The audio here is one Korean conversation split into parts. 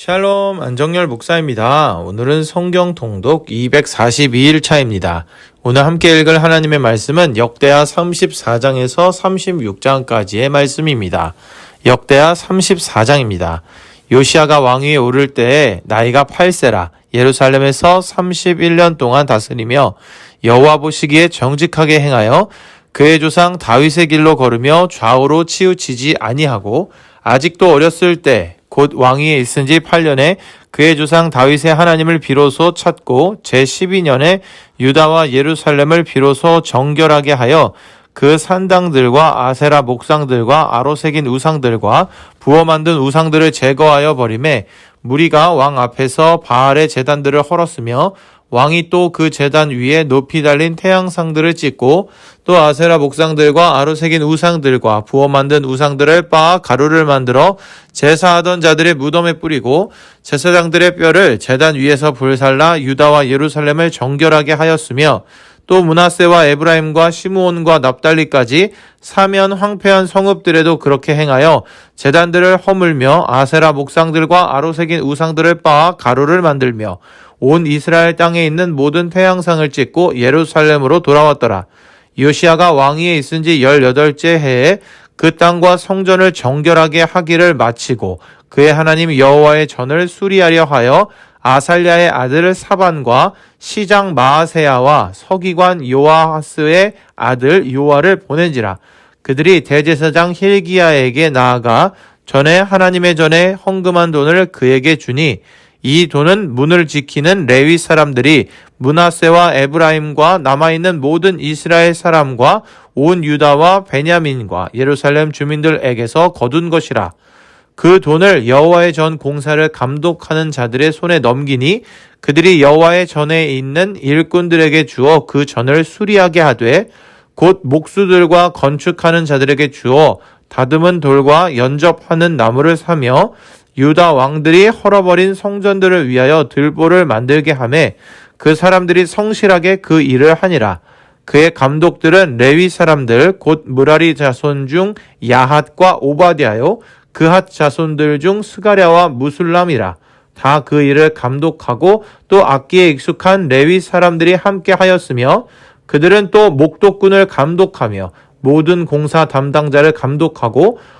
샬롬 안정열 목사입니다. 오늘은 성경 통독 242일 차입니다. 오늘 함께 읽을 하나님의 말씀은 역대하 34장에서 36장까지의 말씀입니다. 역대하 34장입니다. 요시아가 왕위에 오를 때에 나이가 8세라 예루살렘에서 31년 동안 다스리며 여호와 보시기에 정직하게 행하여 그의 조상 다윗의 길로 걸으며 좌우로 치우치지 아니하고 아직도 어렸을 때 곧 왕위에 있은 지 8년에 그의 조상 다윗의 하나님을 비로소 찾고 제12년에 유다와 예루살렘을 비로소 정결하게 하여 그 산당들과 아세라 목상들과 아로 새긴 우상들과 부어 만든 우상들을 제거하여 버림에 무리가 왕 앞에서 바알의 제단들을 헐었으며 왕이 또그 제단 위에 높이 달린 태양상들을 찍고 또 아세라 목상들과 아로 새긴 우상들과 부어 만든 우상들을 빻아 가루를 만들어 제사하던 자들의 무덤에 뿌리고 제사장들의 뼈를 제단 위에서 불살라 유다와 예루살렘을 정결하게 하였으며 또 문하세와 에브라임과 시므온과 납달리까지 사면 황폐한 성읍들에도 그렇게 행하여 제단들을 허물며 아세라 목상들과 아로새긴 우상들을 빻아 가루를 만들며 온 이스라엘 땅에 있는 모든 태양상을 찍고 예루살렘으로 돌아왔더라. 요시아가 왕위에 있은 지 18째 해에 그 땅과 성전을 정결하게 하기를 마치고 그의 하나님 여호와의 전을 수리하려 하여 아살랴의 아들 사반과 시장 마아세야와 서기관 요아하스의 아들 요아를 보낸지라 그들이 대제사장 힐기야에게 나아가 전에 하나님의 전에 헌금한 돈을 그에게 주니 이 돈은 문을 지키는 레위 사람들이 문하세와 에브라임과 남아있는 모든 이스라엘 사람과 온 유다와 베냐민과 예루살렘 주민들에게서 거둔 것이라. 그 돈을 여호와의 전 공사를 감독하는 자들의 손에 넘기니 그들이 여호와의 전에 있는 일꾼들에게 주어 그 전을 수리하게 하되 곧 목수들과 건축하는 자들에게 주어 다듬은 돌과 연접하는 나무를 사며 유다 왕들이 헐어버린 성전들을 위하여 들보를 만들게 하매 그 사람들이 성실하게 그 일을 하니라. 그의 감독들은 레위 사람들 곧 무라리 자손 중 야핫과 오바디아요 그핫 자손들 중 스가랴와 무술람이라. 다 그 일을 감독하고 또 악기에 익숙한 레위 사람들이 함께 하였으며 그들은 또 목독군을 감독하며 모든 공사 담당자를 감독하고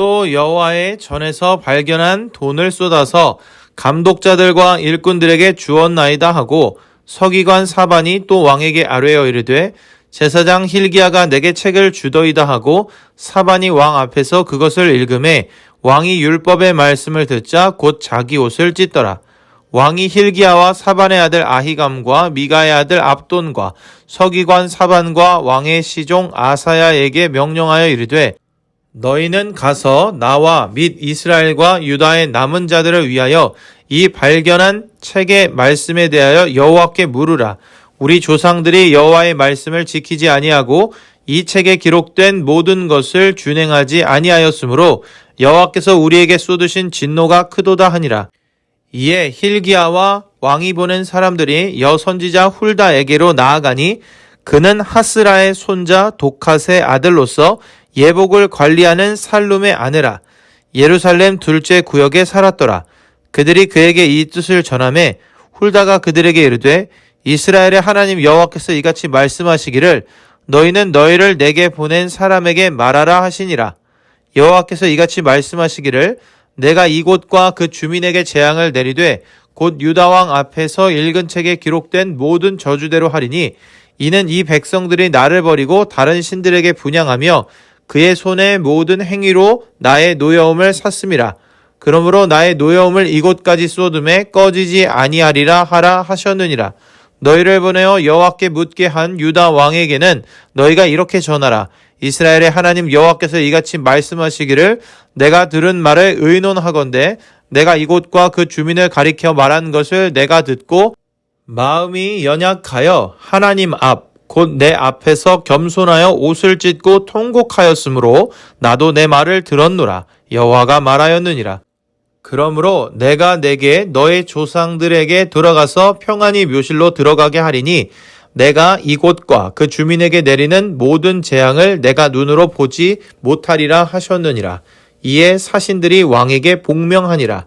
또 여호와의 전에서 발견한 돈을 쏟아서 감독자들과 일꾼들에게 주었나이다 하고 서기관 사반이 또 왕에게 아뢰어 이르되 제사장 힐기야가 내게 책을 주더이다 하고 사반이 왕 앞에서 그것을 읽음에 왕이 율법의 말씀을 듣자 곧 자기 옷을 찢더라. 왕이 힐기야와 사반의 아들 아히감과 미가의 아들 압돈과 서기관 사반과 왕의 시종 아사야에게 명령하여 이르되 너희는 가서 나와 및 이스라엘과 유다의 남은 자들을 위하여 이 발견한 책의 말씀에 대하여 여호와께 물으라. 우리 조상들이 여호와의 말씀을 지키지 아니하고 이 책에 기록된 모든 것을 준행하지 아니하였으므로 여호와께서 우리에게 쏟으신 진노가 크도다 하니라. 이에 힐기야와 왕이 보낸 사람들이 여 선지자 훌다에게로 나아가니 그는 하스라의 손자 도카의 아들로서 예복을 관리하는 살룸의 아내라 예루살렘 둘째 구역에 살았더라. 그들이 그에게 이 뜻을 전함에 훌다가 그들에게 이르되 이스라엘의 하나님 여호와께서 이같이 말씀하시기를 너희는 너희를 내게 보낸 사람에게 말하라 하시니라. 여호와께서 이같이 말씀하시기를 내가 이곳과 그 주민에게 재앙을 내리되 곧 유다 왕 앞에서 읽은 책에 기록된 모든 저주대로 하리니 이는 이 백성들이 나를 버리고 다른 신들에게 분양하며 그의 손의 모든 행위로 나의 노여움을 샀음이라. 그러므로 나의 노여움을 이곳까지 쏟음에 꺼지지 아니하리라 하라 하셨느니라. 너희를 보내어 여호와께 묻게 한 유다 왕에게는 너희가 이렇게 전하라. 이스라엘의 하나님 여호와께서 이같이 말씀하시기를 내가 들은 말을 의논하건대 내가 이곳과 그 주민을 가리켜 말한 것을 내가 듣고 마음이 연약하여 하나님 앞, 곧 내 앞에서 겸손하여 옷을 찢고 통곡하였으므로 나도 내 말을 들었노라. 여호와가 말하였느니라. 그러므로 내가 내게 너의 조상들에게 돌아가서 평안히 묘실로 들어가게 하리니 내가 이곳과 그 주민에게 내리는 모든 재앙을 내가 눈으로 보지 못하리라 하셨느니라. 이에 사신들이 왕에게 복명하니라.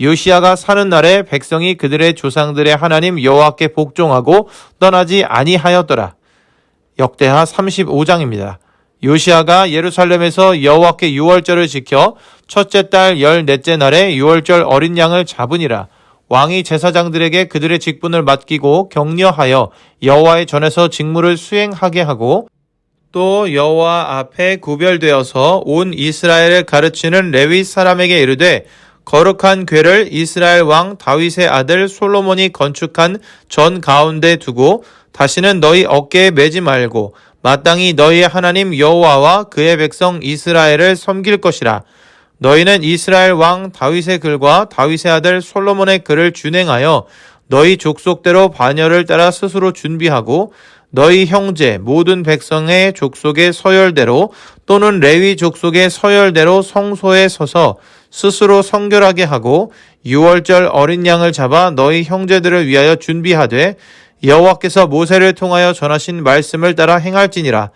요시아가 사는 날에 백성이 그들의 조상들의 하나님 여호와께 복종하고 떠나지 아니하였더라. 역대하 35장입니다. 요시아가 예루살렘에서 여호와께 유월절을 지켜 첫째 달 열넷째 날에 유월절 어린 양을 잡으니라. 왕이 제사장들에게 그들의 직분을 맡기고 격려하여 여호와의 전에서 직무를 수행하게 하고 또 여호와 앞에 구별되어서 온 이스라엘을 가르치는 레위 사람에게 이르되 거룩한 궤를 이스라엘 왕 다윗의 아들 솔로몬이 건축한 전 가운데 두고 다시는 너희 어깨에 매지 말고 마땅히 너희의 하나님 여호와와 그의 백성 이스라엘을 섬길 것이라. 너희는 이스라엘 왕 다윗의 글과 다윗의 아들 솔로몬의 글을 준행하여 너희 족속대로 반열을 따라 스스로 준비하고 너희 형제 모든 백성의 족속의 서열대로 또는 레위 족속의 서열대로 성소에 서서 스스로 성결하게 하고 유월절 어린 양을 잡아 너희 형제들을 위하여 준비하되 여호와께서 모세를 통하여 전하신 말씀을 따라 행할지니라.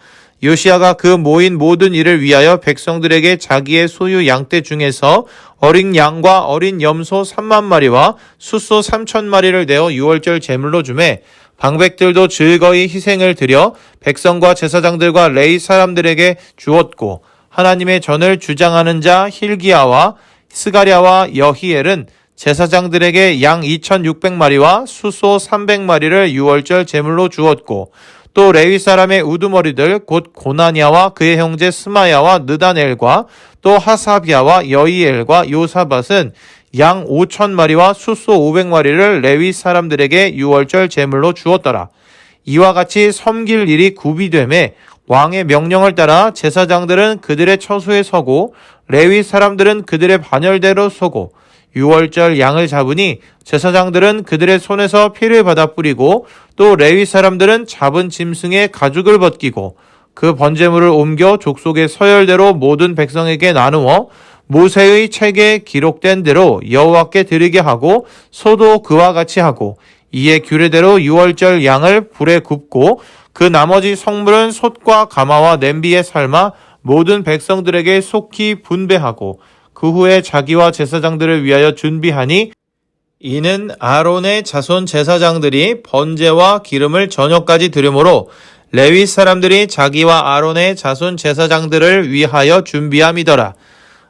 요시아가 그 모인 모든 일을 위하여 백성들에게 자기의 소유 양떼 중에서 어린 양과 어린 염소 3만 마리와 숫소 3천 마리를 내어 유월절 제물로 주매 방백들도 즐거이 희생을 드려 백성과 제사장들과 레이 사람들에게 주었고 하나님의 전을 주장하는 자 힐기야와 스가랴와 여히엘은 제사장들에게 양 2,600마리와 수소 300마리를 유월절 제물로 주었고 또 레위 사람의 우두머리들 곧 고나냐와 그의 형제 스마야와 느다넬과 또 하사비아와 여이엘과 요사밭은 양 5천 마리와 수소 500마리를 레위 사람들에게 유월절 제물로 주었더라. 이와 같이 섬길 일이 구비됨에 왕의 명령을 따라 제사장들은 그들의 처소에 서고 레위 사람들은 그들의 반열대로 서고 유월절 양을 잡으니 제사장들은 그들의 손에서 피를 받아 뿌리고 또 레위 사람들은 잡은 짐승의 가죽을 벗기고 그 번제물을 옮겨 족속의 서열대로 모든 백성에게 나누어 모세의 책에 기록된 대로 여호와께 드리게 하고 소도 그와 같이 하고 이에 규례대로 유월절 양을 불에 굽고 그 나머지 성물은 솥과 가마와 냄비에 삶아 모든 백성들에게 속히 분배하고 그 후에 자기와 제사장들을 위하여 준비하니 이는 아론의 자손 제사장들이 번제와 기름을 저녁까지 드림으로 레위 사람들이 자기와 아론의 자손 제사장들을 위하여 준비함이더라.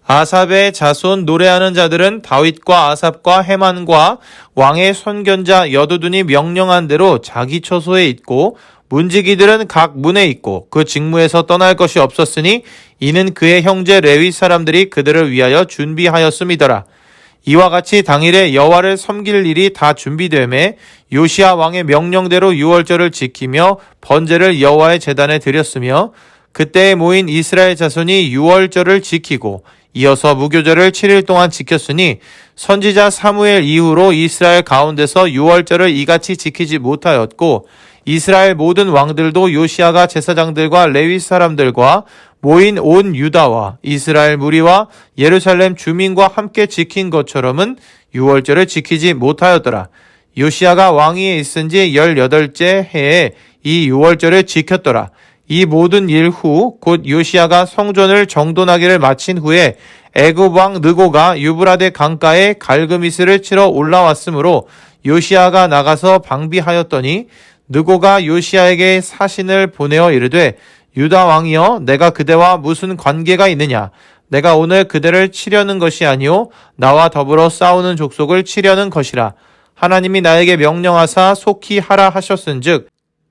아삽의 자손 노래하는 자들은 다윗과 아삽과 해만과 왕의 선견자 여두둔이 명령한 대로 자기 처소에 있고 문지기들은 각 문에 있고 그 직무에서 떠날 것이 없었으니 이는 그의 형제 레위 사람들이 그들을 위하여 준비하였음이더라. 이와 같이 당일에 여호와를 섬길 일이 다 준비되매 요시아 왕의 명령대로 유월절을 지키며 번제를 여호와의 제단에 드렸으며 그때에 모인 이스라엘 자손이 유월절을 지키고 이어서 무교절을 7일 동안 지켰으니 선지자 사무엘 이후로 이스라엘 가운데서 유월절을 이같이 지키지 못하였고 이스라엘 모든 왕들도 요시아가 제사장들과 레위 사람들과 모인 온 유다와 이스라엘 무리와 예루살렘 주민과 함께 지킨 것처럼은 유월절을 지키지 못하였더라. 요시아가 왕위에 있은 지 18째 해에 이 6월절을 지켰더라. 이 모든 일 후 곧 요시아가 성전을 정돈하기를 마친 후에 애굽 왕 느고가 유브라데 강가에 갈그미스를 치러 올라왔으므로 요시아가 나가서 방비하였더니 느고가 요시아에게 사신을 보내어 이르되 유다 왕이여 내가 그대와 무슨 관계가 있느냐? 내가 오늘 그대를 치려는 것이 아니오 나와 더불어 싸우는 족속을 치려는 것이라. 하나님이 나에게 명령하사 속히 하라 하셨은즉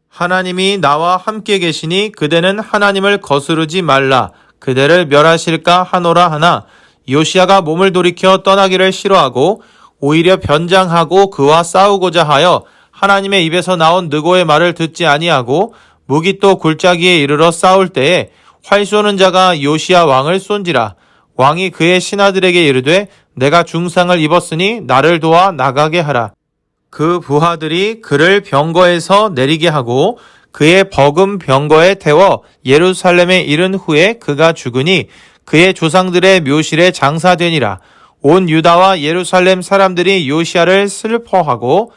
하나님이 나와 함께 계시니 그대는 하나님을 거스르지 말라. 그대를 멸하실까 하노라 하나 요시아가 몸을 돌이켜 떠나기를 싫어하고 오히려 변장하고 그와 싸우고자 하여 하나님의 입에서 나온 느고의 말을 듣지 아니하고 무기 또 골짜기에 이르러 싸울 때에 활 쏘는 자가 요시아 왕을 쏜지라 왕이 그의 신하들에게 이르되 내가 중상을 입었으니 나를 도와 나가게 하라 그 부하들이 그를 병거에서 내리게 하고 그의 버금 병거에 태워 예루살렘에 이른 후에 그가 죽으니 그의 조상들의 묘실에 장사되니라. 온 유다와 예루살렘 사람들이 요시아를 슬퍼하고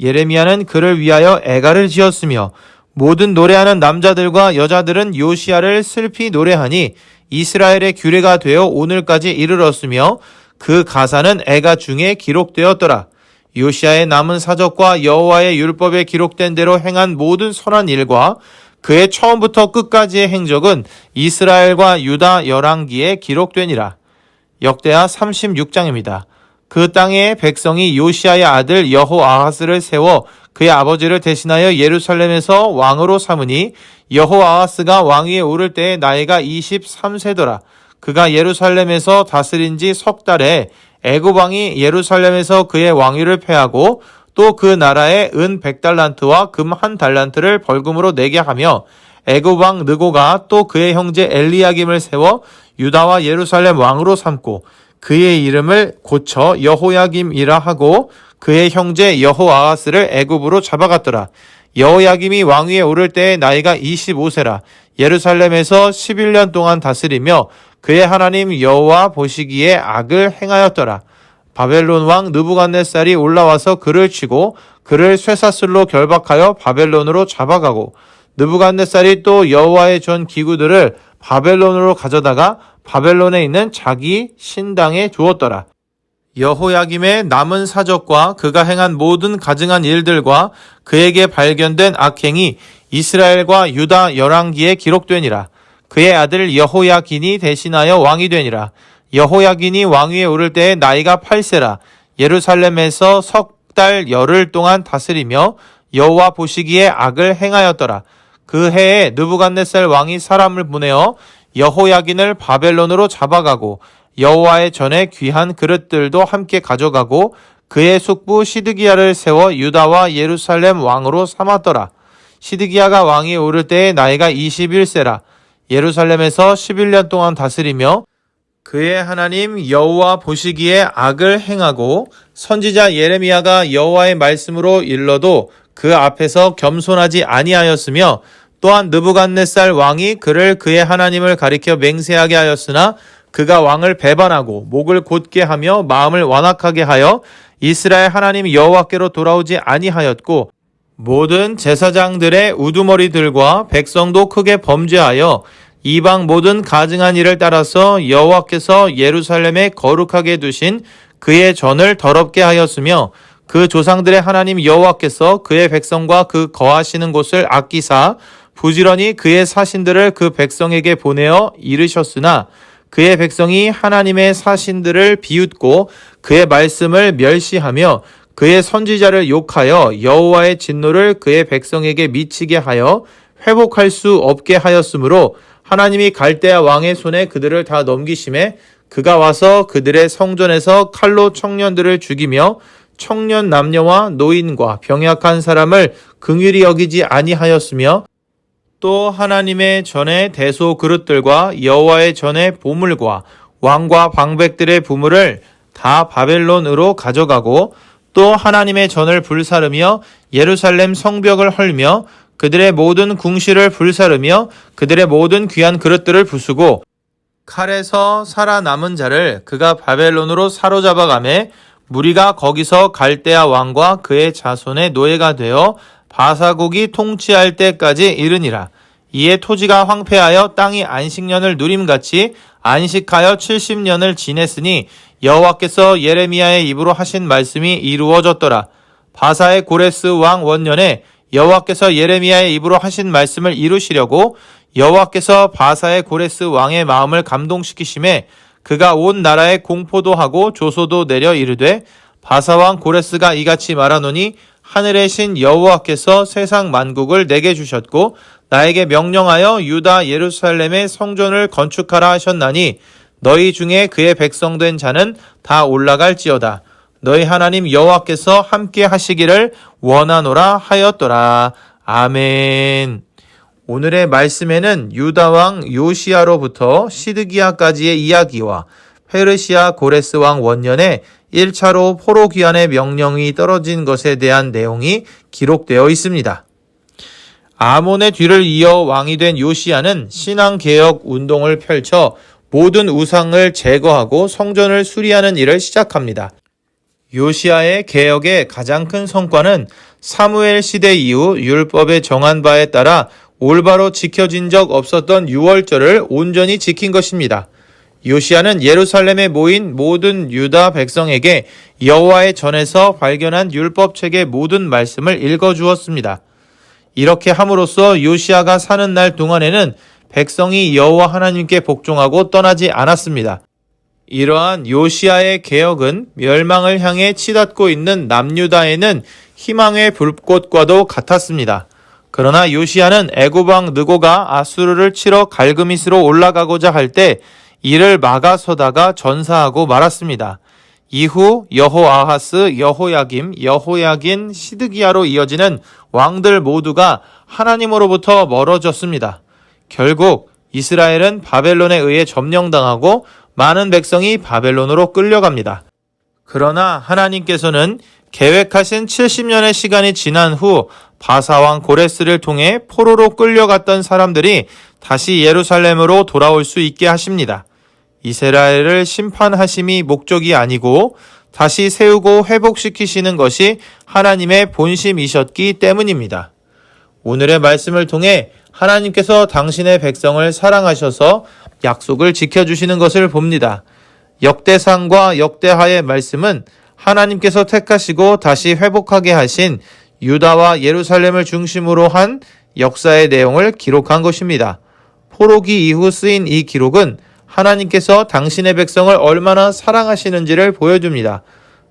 예레미야는 그를 위하여 애가를 지었으며 모든 노래하는 남자들과 여자들은 요시아를 슬피 노래하니 이스라엘의 규례가 되어 오늘까지 이르렀으며 그 가사는 애가 중에 기록되었더라. 요시아의 남은 사적과 여호와의 율법에 기록된 대로 행한 모든 선한 일과 그의 처음부터 끝까지의 행적은 이스라엘과 유다 열왕기에 기록되니라. 역대하 36장입니다. 그 땅의 백성이 요시아의 아들 여호아하스를 세워 그의 아버지를 대신하여 예루살렘에서 왕으로 삼으니 여호아하스가 왕위에 오를 때의 나이가 23세더라. 그가 예루살렘에서 다스린 지 석 달에 애굽 왕이 예루살렘에서 그의 왕위를 패하고 또 그 나라에 은 100달란트와 금 한 달란트를 벌금으로 내게 하며 애굽 왕 느고가 또 그의 형제 엘리야김을 세워 유다와 예루살렘 왕으로 삼고 그의 이름을 고쳐 여호야김이라 하고 그의 형제 여호아하스를 애굽으로 잡아갔더라. 여호야김이 왕위에 오를 때의 나이가 25세라 예루살렘에서 11년 동안 다스리며 그의 하나님 여호와 보시기에 악을 행하였더라. 바벨론 왕 느부갓네살이 올라와서 그를 치고 그를 쇠사슬로 결박하여 바벨론으로 잡아가고 느부갓네살이 또 여호와의 전 기구들을 바벨론으로 가져다가 바벨론에 있는 자기 신당에 주었더라. 여호야김의 남은 사적과 그가 행한 모든 가증한 일들과 그에게 발견된 악행이 이스라엘과 유다 열왕기에 기록되니라. 그의 아들 여호야긴이 대신하여 왕이 되니라. 여호야긴이 왕위에 오를 때의 나이가 8세라. 예루살렘에서 석 달 열흘 동안 다스리며 여호와 보시기에 악을 행하였더라. 그 해에 느부갓네살 왕이 사람을 보내어 여호야긴을 바벨론으로 잡아가고 여호와의 전에 귀한 그릇들도 함께 가져가고 그의 숙부 시드기야를 세워 유다와 예루살렘 왕으로 삼았더라. 시드기야가 왕이 오를 때의 나이가 21세라. 예루살렘에서 11년 동안 다스리며 그의 하나님 여호와 보시기에 악을 행하고 선지자 예레미야가 여호와의 말씀으로 일러도 그 앞에서 겸손하지 아니하였으며 또한 느부갓네살 왕이 그를 그의 하나님을 가리켜 맹세하게 하였으나 그가 왕을 배반하고 목을 곧게 하며 마음을 완악하게 하여 이스라엘 하나님 여호와께로 돌아오지 아니하였고 모든 제사장들의 우두머리들과 백성도 크게 범죄하여 이방 모든 가증한 일을 따라서 여호와께서 예루살렘에 거룩하게 두신 그의 전을 더럽게 하였으며 그 조상들의 하나님 여호와께서 그의 백성과 그 거하시는 곳을 아끼사 부지런히 그의 사신들을 그 백성에게 보내어 이르셨으나 그의 백성이 하나님의 사신들을 비웃고 그의 말씀을 멸시하며 그의 선지자를 욕하여 여호와의 진노를 그의 백성에게 미치게 하여 회복할 수 없게 하였으므로 하나님이 갈대아 왕의 손에 그들을 다 넘기심에 그가 와서 그들의 성전에서 칼로 청년들을 죽이며 청년 남녀와 노인과 병약한 사람을 긍휼히 여기지 아니하였으며 또 하나님의 전에 대소 그릇들과 여호와의 전에 보물과 왕과 방백들의 부물을 다 바벨론으로 가져가고 또 하나님의 전을 불사르며 예루살렘 성벽을 헐며 그들의 모든 궁실을 불사르며 그들의 모든 귀한 그릇들을 부수고 칼에서 살아남은 자를 그가 바벨론으로 사로잡아가매 무리가 거기서 갈대아 왕과 그의 자손의 노예가 되어 바사국이 통치할 때까지 이르니라. 이에 토지가 황폐하여 땅이 안식년을 누림같이 안식하여 70년을 지냈으니 여호와께서 예레미야의 입으로 하신 말씀이 이루어졌더라. 바사의 고레스 왕 원년에 여호와께서 예레미야의 입으로 하신 말씀을 이루시려고 여호와께서 바사의 고레스 왕의 마음을 감동시키심에 그가 온 나라에 공포도 하고 조소도 내려 이르되 바사 왕 고레스가 이같이 말하노니 하늘의 신 여호와께서 세상 만국을 내게 주셨고 나에게 명령하여 유다 예루살렘의 성전을 건축하라 하셨나니 너희 중에 그의 백성된 자는 다 올라갈지어다. 너희 하나님 여호와께서 함께 하시기를 원하노라 하였더라. 아멘. 오늘의 말씀에는 유다 왕 요시아로부터 시드기야까지의 이야기와 페르시아 고레스 왕 원년에 1차로 포로 귀환의 명령이 떨어진 것에 대한 내용이 기록되어 있습니다. 아몬의 뒤를 이어 왕이 된 요시아는 신앙 개혁 운동을 펼쳐 모든 우상을 제거하고 성전을 수리하는 일을 시작합니다. 요시아의 개혁의 가장 큰 성과는 사무엘 시대 이후 율법에 정한 바에 따라 올바로 지켜진 적 없었던 유월절을 온전히 지킨 것입니다. 요시아는 예루살렘에 모인 모든 유다 백성에게 여호와의 전에서 발견한 율법책의 모든 말씀을 읽어 주었습니다. 이렇게 함으로써 요시아가 사는 날 동안에는 백성이 여호와 하나님께 복종하고 떠나지 않았습니다. 이러한 요시아의 개혁은 멸망을 향해 치닫고 있는 남유다에는 희망의 불꽃과도 같았습니다. 그러나 요시아는 애굽왕 느고가 아수르를 치러 갈그미스로 올라가고자 할 때 이를 막아서다가 전사하고 말았습니다. 이후 여호아하스, 여호야김, 여호야긴, 시드기야로 이어지는 왕들 모두가 하나님으로부터 멀어졌습니다. 결국 이스라엘은 바벨론에 의해 점령당하고 많은 백성이 바벨론으로 끌려갑니다. 그러나 하나님께서는 계획하신 70년의 시간이 지난 후 바사왕 고레스를 통해 포로로 끌려갔던 사람들이 다시 예루살렘으로 돌아올 수 있게 하십니다. 이스라엘을 심판하심이 목적이 아니고 다시 세우고 회복시키시는 것이 하나님의 본심이셨기 때문입니다. 오늘의 말씀을 통해 하나님께서 당신의 백성을 사랑하셔서 약속을 지켜주시는 것을 봅니다. 역대상과 역대하의 말씀은 하나님께서 택하시고 다시 회복하게 하신 유다와 예루살렘을 중심으로 한 역사의 내용을 기록한 것입니다. 포로기 이후 쓰인 이 기록은 하나님께서 당신의 백성을 얼마나 사랑하시는지를 보여줍니다.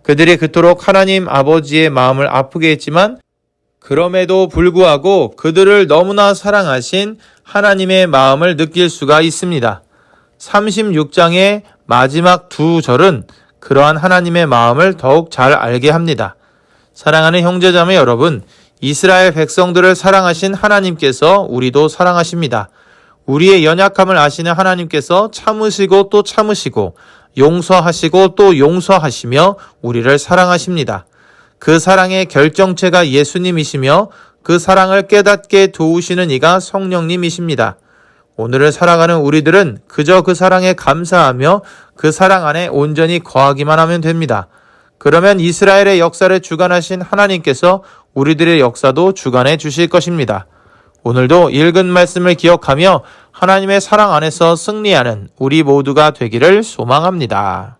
그들이 그토록 하나님 아버지의 마음을 아프게 했지만 그럼에도 불구하고 그들을 너무나 사랑하신 하나님의 마음을 느낄 수가 있습니다. 36장의 마지막 두 절은 그러한 하나님의 마음을 더욱 잘 알게 합니다. 사랑하는 형제자매 여러분, 이스라엘 백성들을 사랑하신 하나님께서 우리도 사랑하십니다. 우리의 연약함을 아시는 하나님께서 참으시고 또 참으시고 용서하시고 또 용서하시며 우리를 사랑하십니다. 그 사랑의 결정체가 예수님이시며 그 사랑을 깨닫게 도우시는 이가 성령님이십니다. 오늘을 살아가는 우리들은 그저 그 사랑에 감사하며 그 사랑 안에 온전히 거하기만 하면 됩니다. 그러면 이스라엘의 역사를 주관하신 하나님께서 우리들의 역사도 주관해 주실 것입니다. 오늘도 읽은 말씀을 기억하며 하나님의 사랑 안에서 승리하는 우리 모두가 되기를 소망합니다.